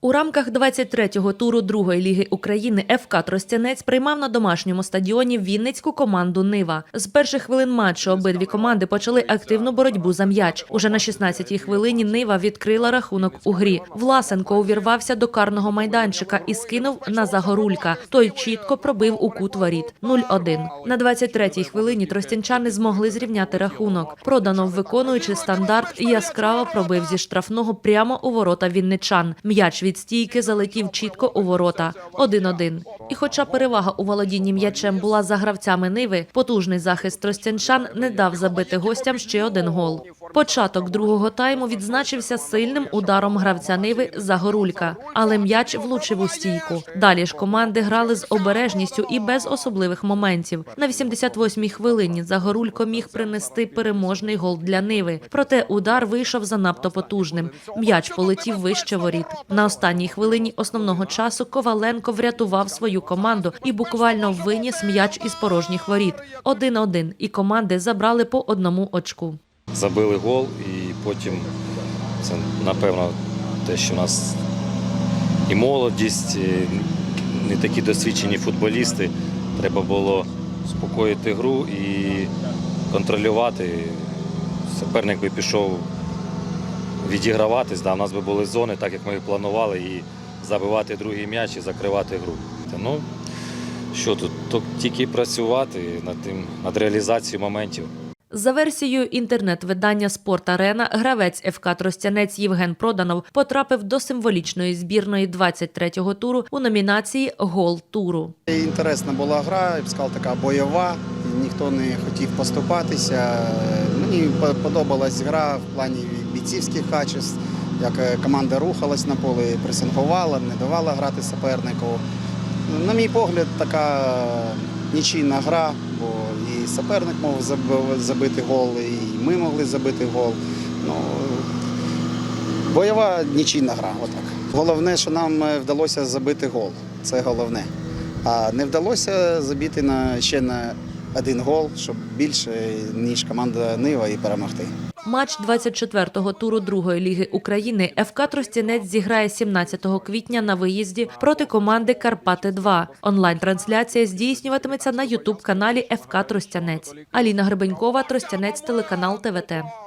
У рамках 23-го туру другої ліги України ФК Тростянець приймав на домашньому стадіоні Вінницьку команду Нива. З перших хвилин матчу обидві команди почали активну боротьбу за м'яч. Уже на 16-й хвилині Нива відкрила рахунок у грі. Власенко увірвався до карного майданчика і скинув на Загорулька. Той чітко пробив у кут воріт 0-1. На 23-й хвилині тростянчани змогли зрівняти рахунок. Проданов, виконуючи стандарт, яскраво пробив зі штрафного прямо у ворота вінничан. М'яч від стійки залетів чітко у ворота 1-1. І хоча перевага у володінні м'ячем була за гравцями Ниви, потужний захист тростянчан не дав забити гостям ще один гол. Початок другого тайму відзначився сильним ударом гравця Ниви Загорулька, але м'яч влучив у стійку. Далі ж команди грали з обережністю і без особливих моментів. На 88-й хвилині Загорулько міг принести переможний гол для Ниви. Проте удар вийшов занадто потужним. М'яч полетів вище воріт. На останній хвилині основного часу Коваленко врятував свою команду і буквально виніс м'яч із порожніх воріт. 1-1. І команди забрали по одному очку. Забили гол, і потім це напевно те, що у нас і молодість, і не такі досвідчені футболісти. Треба було спокоїти гру і контролювати. Суперник би пішов відіграватись, да, у нас би були зони, так як ми і планували, і забивати другий м'яч і закривати гру. Ну, що тут? Тільки працювати над тим, над реалізацією моментів. За версією інтернет-видання Спорт Арена, гравець ФК Тростянець Євген Проданов потрапив до символічної збірної 23-го туру у номінації Гол туру. Інтересна була гра, я б сказав, така бойова. Ніхто не хотів поступатися. Мені подобалась гра в плані бійцівських качеств, як е, команда рухалась на полі, пресингувала, не давала грати супернику. На мій погляд, така нічийна гра, бо і суперник мог забити гол, і ми могли забити гол. Ну, бойова нічийна гра. Отак. Головне, що нам е, вдалося забити гол. Це головне. А не вдалося забити на ще на один гол, щоб більше, ніж команда Нива і перемогти. Матч 24-го туру другої ліги України ФК Тростянець зіграє 17 квітня на виїзді проти команди Карпати 2 Онлайн-трансляція здійснюватиметься на Ютуб каналі ФК Тростянець. Аліна Гребенькова, Тростянець, телеканал ТВТ.